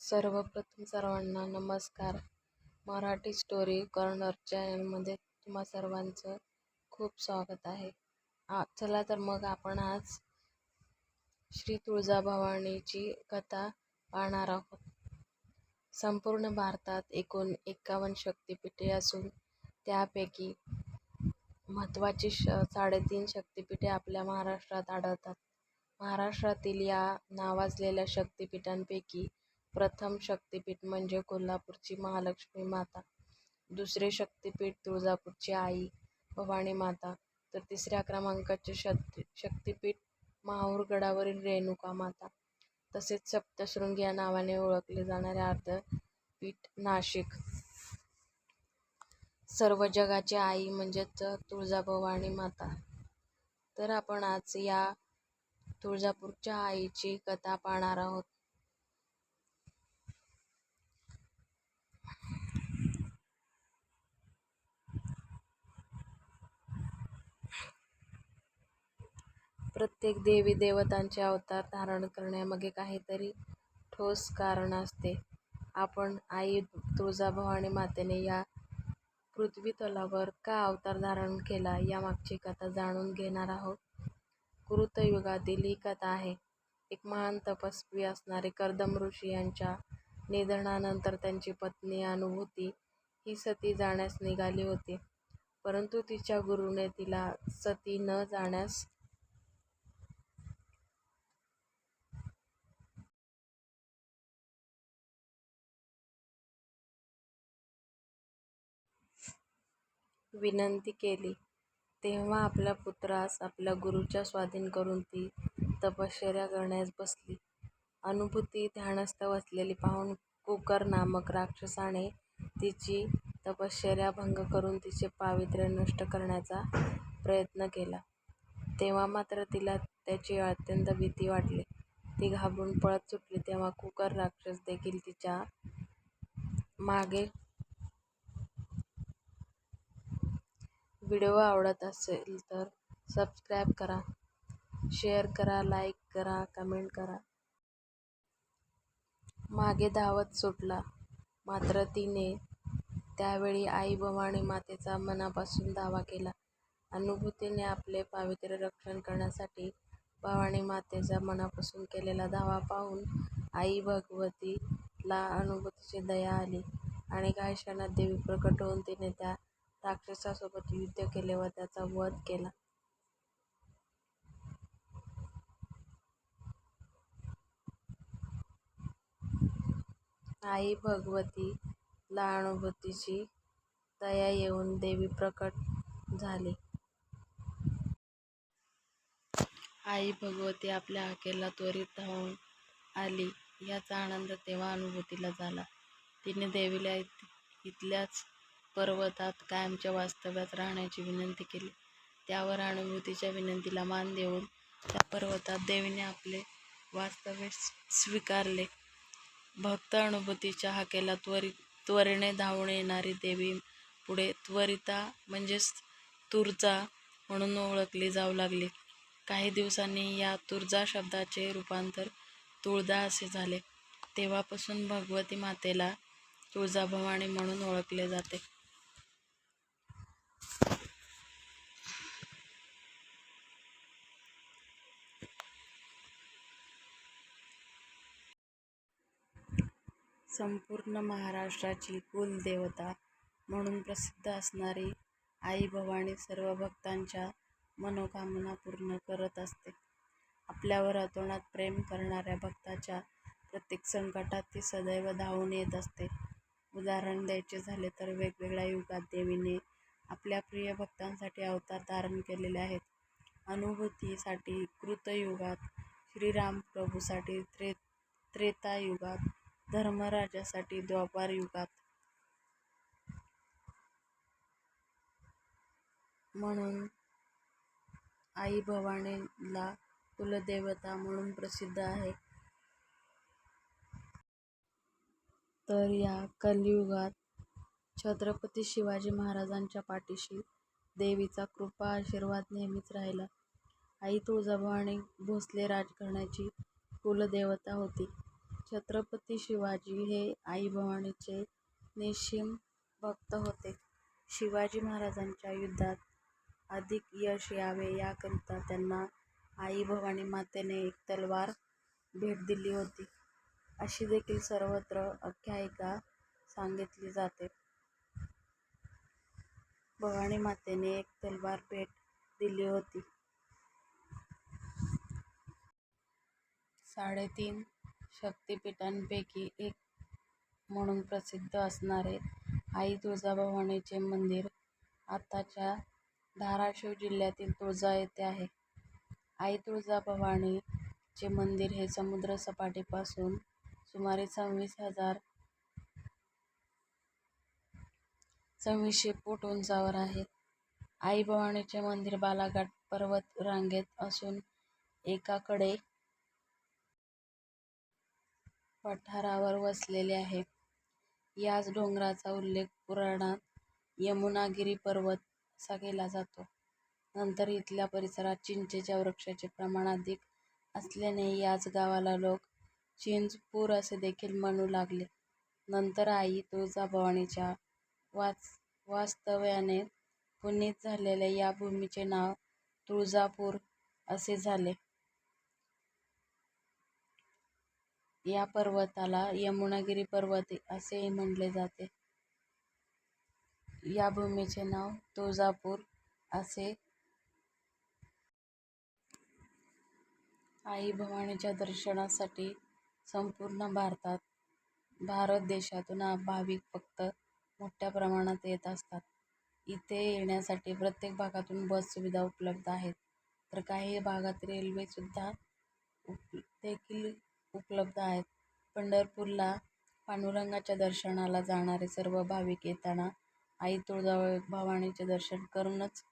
सर्वप्रथम सर्वांना नमस्कार. मराठी स्टोरी कॉर्नर चॅनलमध्ये तुम्हा सर्वांचं खूप स्वागत आहे. आ चला तर मग आपण आज श्री तुळजाभवानीची कथा पाहणार आहोत. संपूर्ण भारतात एकूण एकावन्न शक्तिपीठे असून त्यापैकी महत्त्वाची श साडेतीन शक्तिपीठे आपल्या महाराष्ट्रात आढळतात. महाराष्ट्रातील या नावाजलेल्या शक्तिपीठांपैकी प्रथम शक्तिपीठ म्हणजे कोल्हापूरची महालक्ष्मी माता दुसरे शक्तिपीठ तुळजापूरची आई भवानी माता तर तिसऱ्या क्रमांकाचे शक्ती शक्तिपीठ माहूरगडावरील रेणुका माता. तसेच सप्तशृंगी या नावाने ओळखले जाणारे अर्धपीठ नाशिक. सर्व जगाची आई म्हणजेच तुळजाभवानी माता. तर आपण आज या तुळजापूरच्या आईची कथा पाहणार आहोत. प्रत्येक देवी देवतांचे अवतार धारण करण्यामागे काहीतरी ठोस कारण असते. आपण आई तुळजाभवानी मातेने या पृथ्वीतलावर का अवतार धारण केला यामागची कथा जाणून घेणार आहोत. कृतयुगातील ही कथा आहे. एक महान तपस्वी असणारे कर्दम ऋषी यांच्या निधनानंतर त्यांची पत्नी अनुभूती ही सती जाण्यास निघाली होती. परंतु तिच्या गुरूने तिला सती न जाण्यास विनंती केली. तेव्हा आपल्या पुत्रास आपल्या गुरूच्या स्वाधीन करून ती तपश्चर्या करण्यास बसली. अनुभूती ध्यानस्थ बसलेली पाहून कुकर नामक राक्षसाने तिची तपश्चर्या भंग करून तिचे पावित्र्य नष्ट करण्याचा प्रयत्न केला. तेव्हा मात्र तिला त्याची अत्यंत भीती वाटली. ती घाबरून पळत सुटली. तेव्हा कुकर राक्षस देखील तिच्यामागे व्हिडिओ आवडत असेल तर सबस्क्राईब करा शेअर करा लाईक करा कमेंट करा. मागे धावत सुटला. मात्र तिने त्यावेळी आई भवानी मातेचा मनापासून धावा केला. अनुभूतीने आपले पावित्र्य रक्षण करण्यासाठी भवानी मातेचा मनापासून केलेला धावा पाहून आई भगवतीला अनुभूतीची दया आली आणि काही क्षणात देवी प्रकट होऊन तिने त्या राक्षसासोबत युद्ध केले व त्याचा वध केला. आई भगवतीला अनुभूतीची दया येऊन देवी प्रकट झाली. आई भगवती आपल्या हाकेला त्वरित धावून आली. याचा आनंद तेव्हा अनुभूतीला झाला. तिने देवीला इथल्याच पर्वतात कायमच्या वास्तव्यात राहण्याची विनंती केली. त्यावर अनुभूतीच्या विनंतीला मान देऊन त्या पर्वतात देवीने आपले वास्तव्य स्वीकारले. भक्त अनुभूतीच्या हाकेला त्वरित त्वरेने धावून येणारी देवी पुढे त्वरिता म्हणजेच तुर्जा म्हणून ओळखली जाऊ लागली. काही दिवसांनी या तुर्जा शब्दाचे रूपांतर तुळजा असे झाले. तेव्हापासून भगवती मातेला तुळजाभवानी म्हणून ओळखले जाते. संपूर्ण महाराष्ट्राची कुलदेवता म्हणून प्रसिद्ध असणारी आई भवानी सर्व भक्तांच्या मनोकामना पूर्ण करत असते. आपल्यावर अतोनात प्रेम करणाऱ्या भक्ताच्या प्रत्येक संकटात ती सदैव धावून येत असते. उदाहरण द्यायचे झाले तर वेगवेगळ्या युगात देवीने आपल्या प्रिय भक्तांसाठी अवतार धारण केलेले आहेत. अनुभूतीसाठी कृतयुगात श्रीराम प्रभूसाठी त्रे त्रेतायुगात धर्मराजासाठी द्वापार युगात. म्हणून आई भवानीला कुलदेवता म्हणून प्रसिद्ध आहे. तर या कलियुगात छत्रपती शिवाजी महाराजांच्या पाठीशी देवीचा कृपा आशीर्वाद नेहमीच राहिला. आई तुळजाभवानी भोसले राजघराण्याची कुलदेवता होती. छत्रपती शिवाजी हे आई भवानीचे निःसीम भक्त होते. शिवाजी महाराजांच्या युद्धात अधिक यश यावे याकरिता त्यांना आई भवानी मातेने एक तलवार भेट दिली होती, अशी देखील सर्वत्र आख्यायिका सांगितली जाते. भवानी मातेने एक तलवार भेट दिली होती. साडेतीन शक्तिपीठांपैकी एक म्हणून प्रसिद्ध असणारे आई तुळजाभवानीचे मंदिर आताच्या धाराशिव जिल्ह्यातील तुळजा येथे आहे. आई तुळजाभवानीचे मंदिर हे समुद्रसपाटीपासून सुमारे सव्वीस हजार सव्वीसशे फूट उंचावर आहे. आई भवानीचे मंदिर बालाघाट पर्वत रांगेत असून एकाकडे पठारावर वसलेले आहे. याच डोंगराचा उल्लेख पुराणात यमुनागिरी पर्वत असा केला जातो. नंतर इथल्या परिसरात चिंचेच्या वृक्षाचे प्रमाण अधिक असल्याने याच गावाला लोक चिंचपूर असे देखील म्हणू लागले. नंतर आई तुळजाभवानीच्या वास्तव्याने पुनीत झालेल्या या भूमीचे नाव तुळजापूर असे झाले. या पर्वताला यमुनागिरी पर्वत असेही म्हटले जाते. या भूमीचे नाव तुळजापूर असे आई भवानीच्या दर्शनासाठी संपूर्ण भारतात भारत देशातून भाविक फक्त मोठ्या प्रमाणात येत असतात. इथे येण्यासाठी प्रत्येक भागातून बस सुविधा उपलब्ध आहेत तर काही भागात रेल्वे सुविधा देखील उपलब्ध आहेत. पंढरपूरला पांडुरंगाच्या दर्शनाला जाणारे सर्व भाविक येताना आई तुळजाभवानीचे दर्शन करूनच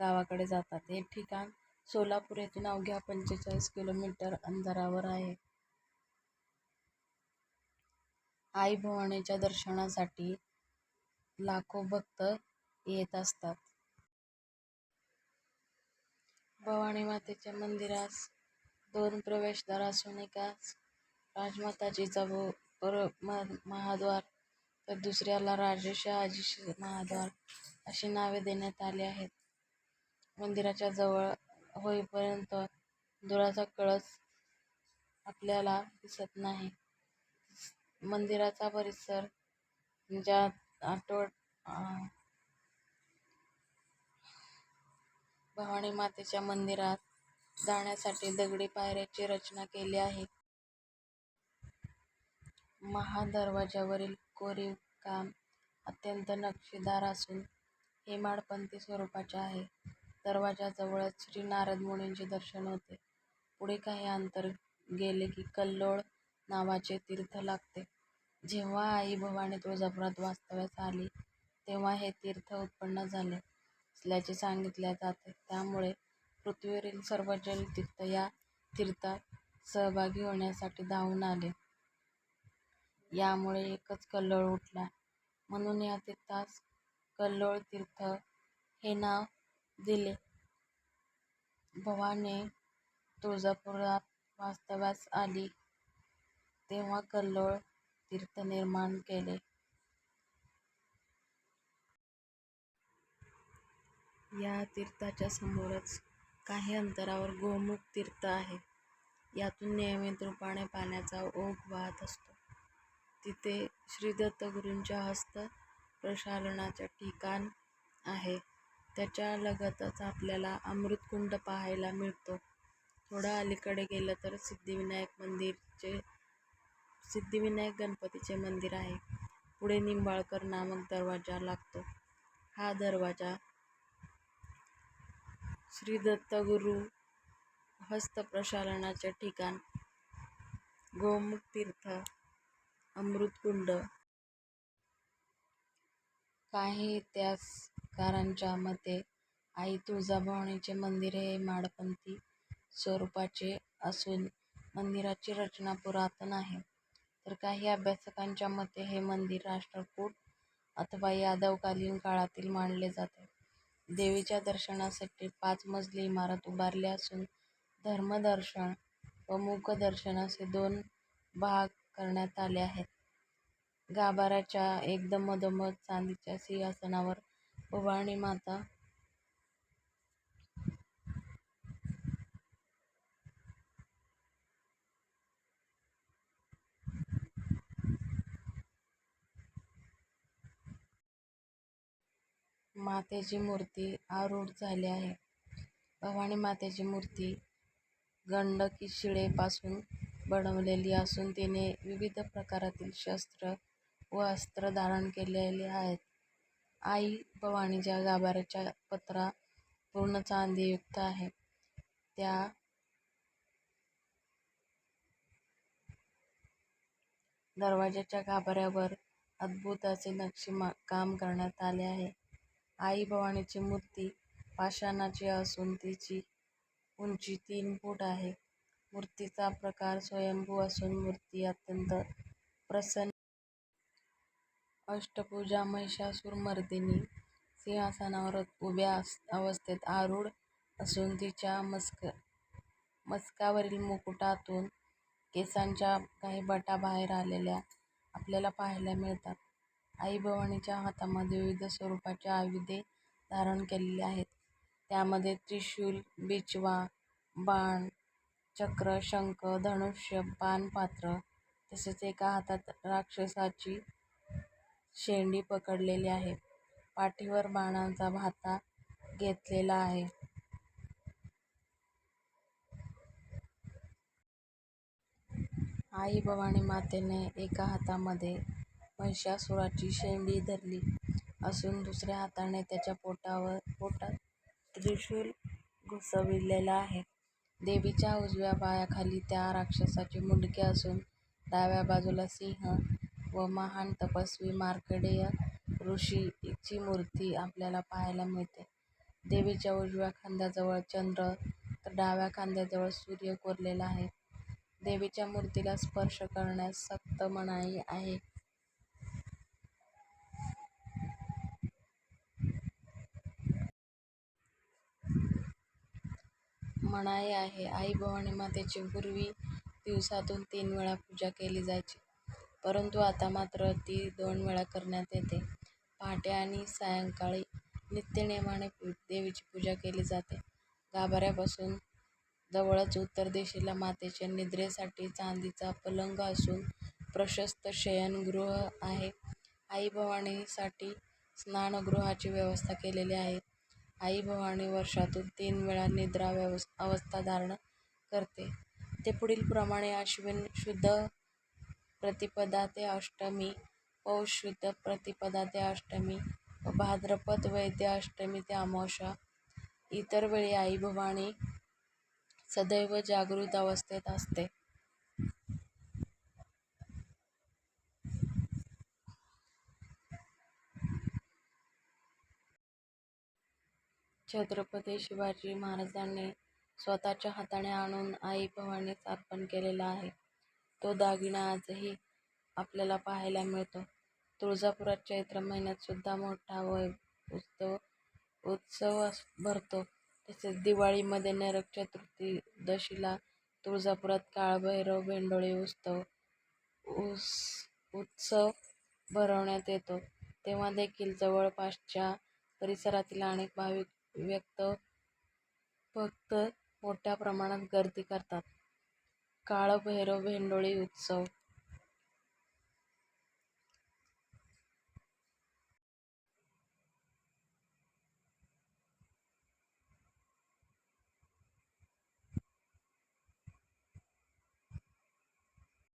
गावाकडे जातात. हे ठिकाण सोलापूर येथून अवघ्या पंचेचाळीस किलोमीटर अंतरावर आहे. आई भवानीच्या दर्शनासाठी लाखो भक्त येत असतात. भवानी मातेच्या मंदिरास दोन प्रवेशद्वार असून एकास राजमाता जिजाऊ महाद्वार तर दुसऱ्याला राजे शहाजी महाद्वार अशी नावे देण्यात आली आहेत. मंदिराच्या जवळ होईपर्यंत दुधाचा कळस आपल्याला दिसत नाही. मंदिराचा परिसर ज्यात भवानी मातेच्या मंदिरात जाण्यासाठी दगडी पायऱ्याची रचना केली आहे. महादरवाज्यावरील कोरीव काम अत्यंत नक्षीदार असून हेमाडपंती स्वरूपाचे आहे. दरवाज्याजवळच श्री नारद मुनींचे दर्शन होते. पुढे काही अंतर गेले की कल्लोळ नावाचे तीर्थ लागते. जेव्हा आई भवानी तुळजापुरात वास्तव्यास आली तेव्हा हे तीर्थ उत्पन्न झाले असल्याचे सांगितले जाते. त्यामुळे पृथ्वीवरील सर्व जलतीर्थ या तीर्थात सहभागी होण्यासाठी धावून आले. यामुळे एकच कल्लोळ उठला. म्हणून या तीर्थास कल्लोळ तीर्थ हे नाव दिले. भवाने तुळजापुरात वास्तव्यास आली तेव्हा कल्लोळ तीर्थ निर्माण केले. या तीर्थाच्या समोरच काही अंतरावर गोमुख तीर्थ आहे. यातून नियमित रूपाने पाण्याचा ओघ वाहत असतो. तिथे श्रीदत्तगुरूंचे हस्त प्रशालनाचे ठिकाण आहे. त्याच्या लगतच आपल्याला अमृतकुंड पाहायला मिळतो. थोडं अलीकडे गेलं तर सिद्धिविनायक मंदिरचे सिद्धिविनायक गणपतीचे मंदिर आहे. पुढे निंबाळकर नामक दरवाजा लागतो. हा दरवाजा श्रीदत्तगुरू हस्त प्रशालनाचे ठिकाण, गोमुख तीर्थ, अमृतकुंड. काही इतिहासकारांच्या मते आई तुळजाभवानीचे मंदिर हे माडपंथी स्वरूपाचे असून मंदिराची रचना पुरातन आहे. तर काही अभ्यासकांच्या मते हे मंदिर राष्ट्रकूट अथवा यादवकालीन काळातील मानले जाते. देवीच्या दर्शनासाठी पाच मजली इमारत उभारली असून धर्मदर्शन व मूकदर्शन असे दोन भाग करण्यात आले आहेत. गाभाऱ्याच्या एकदम मधोमध चांदीच्या सिंहासनावर भवानी माता मातेची मूर्ती आरूढ झाली आहे. भवानी मातेची मूर्ती गंडकी शिळेपासून बनवलेली असून तिने विविध प्रकारातील शस्त्र व अस्त्र धारण केलेले आहेत. आई भवानीच्या गाभाऱ्याच्या पत्रा पूर्ण चांदीयुक्त आहे. त्या दरवाजाच्या गाभाऱ्यावर अद्भुत असे नक्षीकाम करण्यात आले आहे. आई भवानीची मूर्ती पाषाणाची असून तिची उंची तीन फूट आहे. मूर्तीचा प्रकार स्वयंभू असून मूर्ती अत्यंत प्रसन्न अष्टभुजा महिषासुरमर्दिनी सिंहासनावर उभ्या अवस्थेत आरूढ असून तिच्या मस्क मस्कावरील मुकुटातून केसांच्या काही बटा बाहेर आलेल्या आपल्याला पाहायला मिळतात. आई भवानीच्या हातामध्ये विविध स्वरूपाची आयुधे धारण केलेली आहेत. त्यामध्ये त्रिशूल, बिछवा, बाण, चक्र, शंख, धनुष्य, पानपात्र तसेच एका हातात राक्षसाची शेंडी पकडलेली आहे. पाठीवर बाणांचा भाता घेतलेला आहे. आई भवानी मातेने एका हातामध्ये महिषासुराची शेंडी धरली असून दुसऱ्या हाताने त्याच्या पोटावर पोटात त्रिशूल घुसविलेला आहे. देवीच्या उजव्या पायाखाली त्या राक्षसाचे मुंडके असून डाव्या बाजूला सिंह व महान तपस्वी मार्कंडेय ऋषीची मूर्ती आपल्याला पाहायला मिळते. देवीच्या उजव्या खांद्याजवळ चंद्र तर डाव्या खांद्याजवळ सूर्य कोरलेला आहे. देवीच्या मूर्तीला स्पर्श करण्यास सक्त मनाई आहे. म्हणाई आहे. आई भवानी मातेची पूर्वी दिवसातून तीन वेळा पूजा केली जायची. परंतु आता मात्र ती दोन वेळा करण्यात येते. पहाटे आणि सायंकाळी नित्यनेमाने देवीची पूजा केली जाते. गाभाऱ्यापासून जवळच उत्तर दिशेला मातेच्या निद्रेसाठी चांदीचा पलंग असून प्रशस्त शयनगृह आहे. आई भवानीसाठी स्नानगृहाची व्यवस्था केलेली आहे. आई भवानी वर्षातून तीन वेळा निद्रा अवस्था धारण करते. ते पुढीलप्रमाणे अश्विन शुद्ध प्रतिपदा ते अष्टमी, पौष शुद्ध प्रतिपदा ते अष्टमी व भाद्रपद वैद्य अष्टमी ते अमावास्या. इतर वेळी आई भवानी सदैव जागृत अवस्थेत असते. छत्रपती शिवाजी महाराजांनी स्वतःच्या हाताने आणून आई भवानीस अर्पण केलेला आहे. तो दागिना आजही आपल्याला पाहायला मिळतो. तुळजापुरात चैत्र महिन्यात सुद्धा मोठा उत्सव उत्सव भरतो. तसेच दिवाळीमध्ये नरक चतुर्दशीला तुळजापुरात काळभैरव भेंडोळी उत्सव उस उत्सव भरवण्यात येतो. तेव्हा देखील जवळपासच्या परिसरातील अनेक भाविक व्यक्त भक्त मोठ्या प्रमाणात गर्दी करतात. काळभैरव भेंडोळी उत्सव